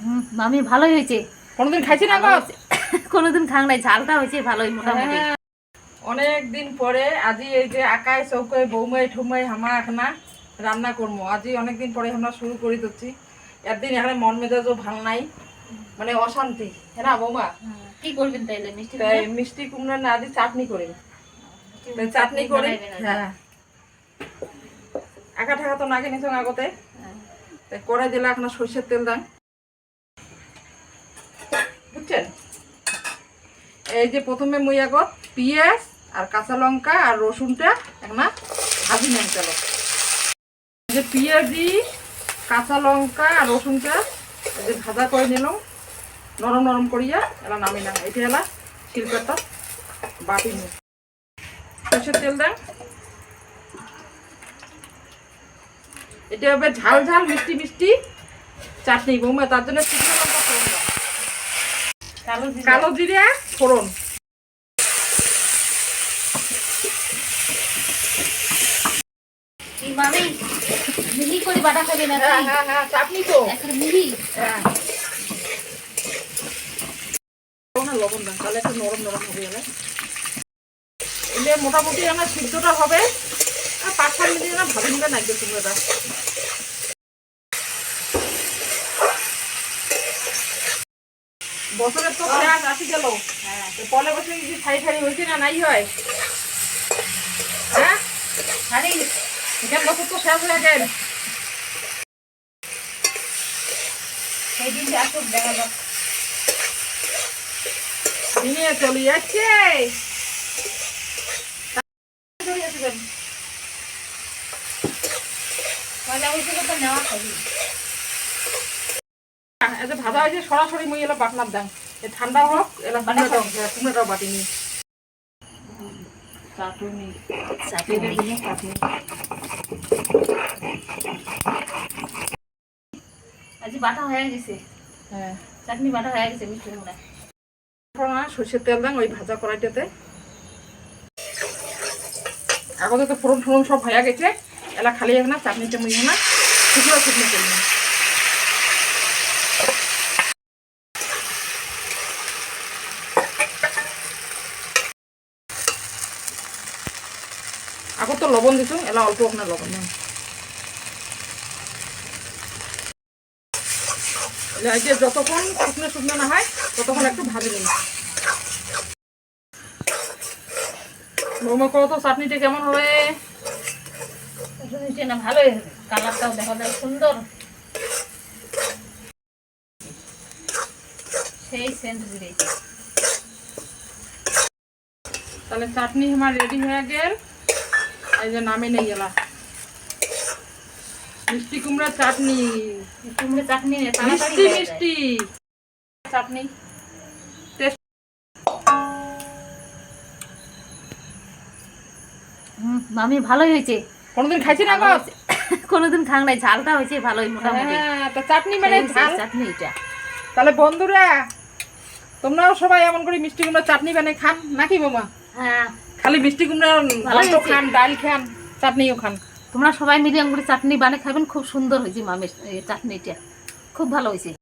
হুম, মামি ভালোই হয়েছে। কোনোদিন খাইছি না গো? কোনোদিন খাং নাই ঝালটা হয়েছে ভালোই মোটামুটি। হ্যাঁ, অনেক দিন পরে আজি এই যে আকায় চৌকায় বৌমাই ঠুমাই হামা এখানা রান্না করব আজি অনেক দিন পরে আমরা শুরু করে দিচ্ছি একদিন এখানে মন মেজাজও ভালো নাই মানে অশান্তি। হ্যাঁ না বৌমা? কি করবেন তাইলে মিষ্টি তাই মিষ্টি কুমড়া না আদি চাটনি করে তাই চাটনি করে হ্যাঁ। একা ঠাকা তো নাগে নিছ আগতে? তাই করে দিলে এখন সর্ষের তেল দান। এই যে প্রথমে মুই আগত পিঁয়াজ আর কাঁচা লঙ্কা আর রসুনটা একটা ভাজি নেন চলো। যে পিঁয়াজি, কাঁচা লঙ্কা আর রসুনটা যে ভাজা করে নিলাম, নরম নরম করিয়া এলা নামি না এটা এলা শিল্পটা বাটি নিয়ে। সর্ষের তেল দেন। এটা হবে ঝাল ঝাল মিষ্টি মিষ্টি চাটনি। বৌমা, তার জন্য শুকনো লঙ্কা দাও। কালো জিরা। ফোড়ন। মামি মিহি করে বাটা খাবে না হ্যাঁ হ্যাঁ হ্যাঁ চাটনি তো। এখন মিহি। হ্যাঁ। লবণ দাও তাহলে একটু নরম নরম হবে এলে মোটামুটি আমার সিদ্ধটা হবে। আর পাঁচ মিনিট না ভালো নিবে নাকবে কুমড়োটা বছরের তো পেঁয়াজ আসি গেল। হ্যাঁ। তো পরে বছর কি সারি সারি হয়েছে না নাই হয়? হ্যাঁ? এখান বছর তো শেষ হয়ে গেল। সেই দিন আসুক দেখা যাক। দিনে চলে যাচ্ছে। পয়লা বৈশাখে তো নেওয়া খাবি। এই যে ভাজা হয়েছে সরাসরি মুই এলা বাটনার দাম এ ঠান্ডা হোক এলা কুমড়োটাও কুমড়োটাও বাটি নি চাটনি। চাটনি। চাটনি। আজ বাটা হয়ে গেছে। হ্যাঁ। চাটনি বাটা হয়ে গেছে মিষ্টি কুমড়া সর্ষের তেল দাম ওই ভাজা কড়াইটাতে। আগতে তো ফোড়ন ফোড়ন সব হয়ে গেছে। এলা খালি না চাটনিটা মুই না। শুকনো শুকনো করব আগত তো লবণ দিছো এলা অল্প আপনার লবণ এই যে যতক্ষণ শুকনো শুকনো না হয় ততক্ষণ একটু ভাজি নিন মোমো করো তো চাটনিটা কেমন হবে? না ভালোই হবে কালারটাও দেখা যায় সুন্দর সেই সেন্ট দিয়েছে তাহলে চাটনি আমার রেডি হয়ে গেল। এই যে নামে নেই গেলা মিষ্টি কুমড়া চাটনি। কুমড়ো চাটনি মিষ্টি মিষ্টি। চাটনি। মামি ভালোই হয়েছে। কোনোদিন খাইছি না গো? কোনোদিন খাং নাই ঝালটা হয়েছে ভালোই মোটামুটি। হ্যাঁ তো চাটনি মানে ঝাল। চাটনি এটা। তাহলে বন্ধুরা তোমরাও সবাই এমন করে মিষ্টি কুমড়া চাটনি বানিয়ে খান নাকি মামা হ্যাঁ। খালি মিষ্টি কুমড়া খান ডাল খান চাটনিও খান। তোমরা সবাই মিলে করে চাটনি বানিয়ে খাবেন খুব সুন্দর হয়েছে মামের চাটনিটা। খুব ভালো হয়েছে।